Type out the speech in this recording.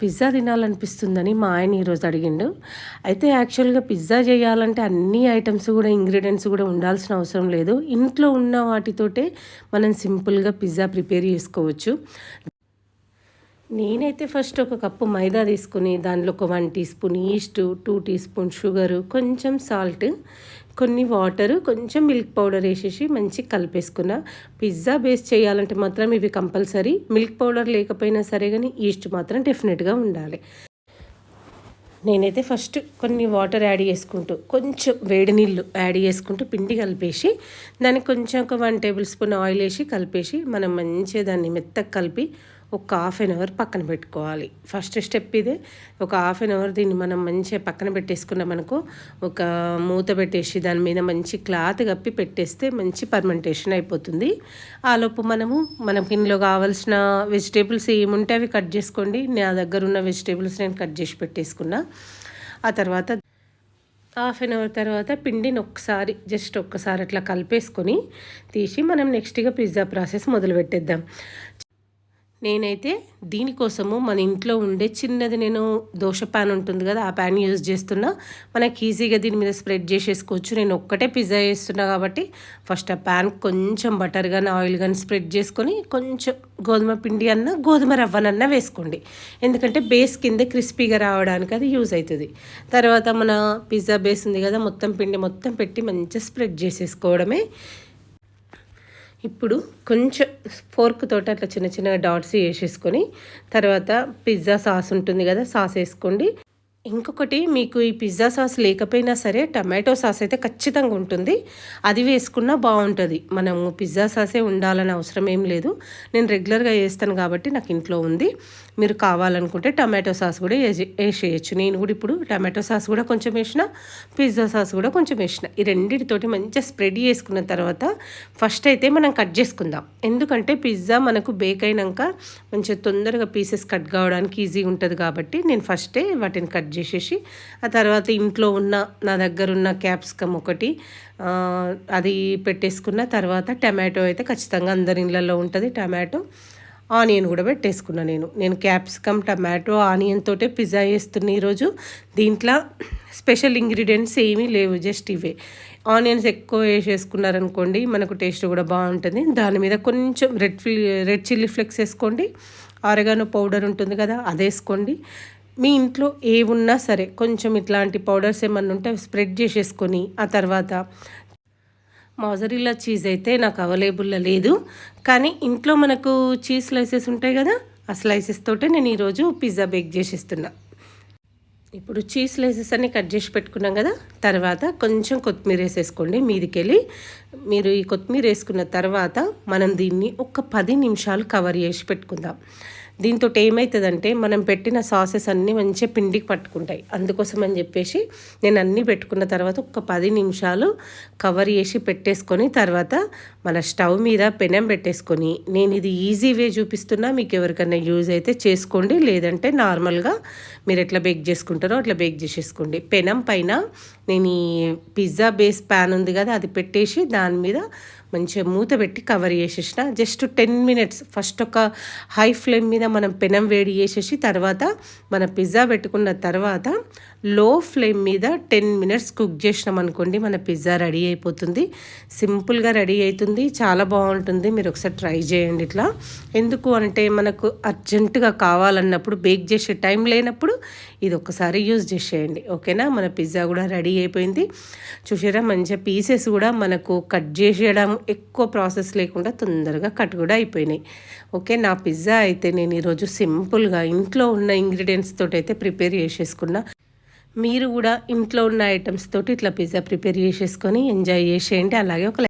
Pizza తినాలనిపిస్తుందని మా ఆయన ఈరోజు అడిగిండు. అయితే యాక్చువల్గా పిజ్జా చేయాలంటే అన్ని ఐటమ్స్ కూడా ఇంగ్రీడియంట్స్ కూడా ఉండాల్సిన అవసరం లేదు. ఇంట్లో ఉన్న వాటితోటే మనం సింపుల్గా పిజ్జా ప్రిపేర్ చేసుకోవచ్చు. నేనైతే ఫస్ట్ ఒక కప్పు మైదా తీసుకుని దానిలో ఒక one teaspoon yeast two teaspoon sugar కొంచెం సాల్ట్ కొన్ని వాటర్ కొంచెం మిల్క్ పౌడర్ వేసేసి మంచిగా కలిపేసుకున్న పిజ్జా బేస్ చేయాలంటే మాత్రం ఇవి కంపల్సరీ. మిల్క్ పౌడర్ లేకపోయినా సరే కానీ ఈస్ట్ మాత్రం డెఫినెట్గా ఉండాలి. నేనైతే ఫస్ట్ కొన్ని వాటర్ యాడ్ చేసుకుంటూ కొంచెం వేడి నీళ్ళు యాడ్ చేసుకుంటూ పిండి కలిపేసి దానికి కొంచెం ఒక వన్ టేబుల్ స్పూన్ ఆయిల్ వేసి కలిపేసి మనం మంచిగా దాన్ని మెత్తగా కలిపి ఒక హాఫ్ అన్ అవర్ పక్కన పెట్టుకోవాలి. ఫస్ట్ స్టెప్ ఇదే. ఒక హాఫ్ అన్ అవర్ దీన్ని మనం మంచిగా పక్కన పెట్టేసుకున్నాం అనుకో ఒక మూత పెట్టేసి దాని మీద మంచి క్లాత్ కప్పి పెట్టేస్తే మంచి పర్మెంటేషన్ అయిపోతుంది. ఆలోపు మనము మనకి ఇందులో కావాల్సిన వెజిటేబుల్స్ ఏముంటే అవి కట్ చేసుకోండి. నా దగ్గర ఉన్న వెజిటేబుల్స్ నేను కట్ చేసి పెట్టేసుకున్నా. ఆ తర్వాత హాఫ్ అన్ అవర్ తర్వాత పిండిని ఒకసారి జస్ట్ ఒక్కసారి అట్లా కలిపేసుకొని తీసి మనం నెక్స్ట్గా పిజ్జా ప్రాసెస్ మొదలు పెట్టేద్దాం నేనైతే దీనికోసము మన ఇంట్లో ఉండే చిన్నది నేను దోశ ప్యాన్ ఉంటుంది కదా ఆ ప్యాన్ యూజ్ చేస్తున్నా. మనకి ఈజీగా దీని మీద స్ప్రెడ్ చేసేసుకోవచ్చు. నేను ఒక్కటే పిజ్జా చేస్తున్నా కాబట్టి ఫస్ట్ ఆ ప్యాన్ కొంచెం బటర్ కానీ ఆయిల్ కానీ స్ప్రెడ్ చేసుకొని కొంచెం గోధుమ పిండి అన్న గోధుమ రవ్వనన్నా వేసుకోండి. ఎందుకంటే బేస్ కింద క్రిస్పీగా రావడానికి అది యూజ్ అవుతుంది తర్వాత మన పిజ్జా బేస్ ఉంది కదా మొత్తం పిండి మొత్తం పెట్టి మంచిగా స్ప్రెడ్ చేసేసుకోవడమే. ఇప్పుడు కొంచెం ఫోర్క్ తోటి అట్లా చిన్న చిన్న డాట్స్ వేసేసుకొని తర్వాత పిజ్జా సాస్ ఉంటుంది కదా సాస్ వేసుకోండి. ఇంకొకటి మీకు ఈ పిజ్జా సాస్ లేకపోయినా సరే టమాటో సాస్ అయితే ఖచ్చితంగా ఉంటుంది. అది వేసుకున్నా బాగుంటుంది. మనము పిజ్జా సాసే ఉండాలని అవసరం ఏం లేదు. నేను రెగ్యులర్గా వేస్తాను కాబట్టి నాకు ఇంట్లో ఉంది. మీరు కావాలనుకుంటే టమాటో సాస్ కూడా వేసేయచ్చు నేను కూడా ఇప్పుడు టమాటో సాస్ కూడా కొంచెం వేసిన పిజ్జా సాస్ కూడా కొంచెం వేసిన. ఈ రెండింటితోటి మంచిగా స్ప్రెడ్ చేసుకున్న తర్వాత ఫస్ట్ అయితే మనం కట్ చేసుకుందాం. ఎందుకంటే పిజ్జా మనకు బేక్ అయినాక మంచిగా తొందరగా పీసెస్ కట్ కావడానికి ఈజీ ఉంటుంది కాబట్టి నేను ఫస్టే వాటిని కట్ చేసేసి ఆ తర్వాత ఇంట్లో ఉన్న నా దగ్గర ఉన్న క్యాప్సికమ్ ఒకటి అది పెట్టేసుకున్న తర్వాత టమాటో అయితే ఖచ్చితంగా అందరి ఇళ్ళల్లో ఉంటుంది. టమాటో ఆనియన్ కూడా పెట్టేసుకున్నా నేను. నేను క్యాప్సికమ్ టమాటో ఆనియన్ తోటే పిజ్జా వేస్తున్నా ఈరోజు. దీంట్లో స్పెషల్ ఇంగ్రీడియంట్స్ ఏమీ లేవు జస్ట్ ఇవే. ఆనియన్స్ ఎక్కువ వేసేసుకున్నారనుకోండి మనకు టేస్ట్ కూడా బాగుంటుంది. దాని మీద కొంచెం రెడ్ రెడ్ చిల్లీ ఫ్లెక్స్ వేసుకోండి. ఆరగానో పౌడర్ ఉంటుంది కదా అది వేసుకోండి. మీ ఇంట్లో ఏ ఉన్నా సరే కొంచెం ఇట్లాంటి పౌడర్స్ ఏమన్నా ఉంటే స్ప్రెడ్ చేసేసుకొని ఆ తర్వాత మోజరిల్లా చీజ్ అయితే నాకు అవైలబుల్లో లేదు. కానీ ఇంట్లో మనకు చీజ్ స్లైసెస్ ఉంటాయి కదా ఆ స్లైసెస్ తోటే నేను ఈరోజు పిజ్జా బేక్ చేసేస్తున్నా. ఇప్పుడు చీజ్ స్లైసెస్ అన్ని కట్ చేసి పెట్టుకున్నాం కదా తర్వాత కొంచెం కొత్తిమీర వేసేసుకోండి. మీదికెళ్ళి మీరు ఈ కొత్తిమీర వేసుకున్న తర్వాత మనం దీన్ని ఒక పది నిమిషాలు కవర్ చేసి పెట్టుకుందాం. దీంతో ఏమవుతుందంటే మనం పెట్టిన సాసెస్ అన్నీ మంచిగా పిండికి పట్టుకుంటాయి. అందుకోసం అని చెప్పేసి నేను అన్నీ పెట్టుకున్న తర్వాత ఒక పది నిమిషాలు కవర్ చేసి పెట్టేసుకొని తర్వాత మన స్టవ్ మీద పెనం పెట్టేసుకొని నేను ఇది ఈజీ వే చూపిస్తున్నా మీకు ఎవరికైనా యూజ్ అయితే చేసుకోండి లేదంటే నార్మల్గా మీరు ఎట్లా బేక్ చేసుకుంటారో అట్లా బేక్ చేసేసుకోండి. పెనం పైన నేను ఈ పిజ్జా బేస్ ప్యాన్ ఉంది కదా అది పెట్టేసి దాని మీద మంచిగా మూత పెట్టి కవర్ చేసేసిన. జస్ట్ టెన్ మినిట్స్ ఫస్ట్ ఒక హై ఫ్లేమ్ మీద మనం పెనం వేడి చేసేసి తర్వాత మన పిజ్జా పెట్టుకున్న తర్వాత లో ఫ్లేమ్ మీద టెన్ మినిట్స్ కుక్ చేసినాం అనుకోండి మన పిజ్జా రెడీ అయిపోతుంది. సింపుల్గా రెడీ అవుతుంది. చాలా బాగుంటుంది. మీరు ఒకసారి ట్రై చేయండి ఇట్లా. ఎందుకు అంటే మనకు అర్జెంటుగా కావాలన్నప్పుడు బేక్ చేసే టైం లేనప్పుడు ఇది ఒకసారి యూజ్ చేసేయండి. ఓకేనా మన పిజ్జా కూడా రెడీ అయిపోయింది. చూసారా? మంచిగా పీసెస్ కూడా మనకు కట్ చేసేయడం ఎక్కువ ప్రాసెస్ లేకుండా తొందరగా కట్ కూడా అయిపోయినాయి. ఓకే నా పిజ్జా అయితే నేను ఈరోజు సింపుల్గా ఇంట్లో ఉన్న ఇంగ్రీడియంట్స్ తోటి అయితే ప్రిపేర్ చేసేసుకున్నా. మీరు కూడా ఇంట్లో ఉన్న ఐటమ్స్ తోటి ఇట్లా పిజ్జా ప్రిపేర్ చేసేసుకొని ఎంజాయ్ చేసేయండి. అలాగే ఒక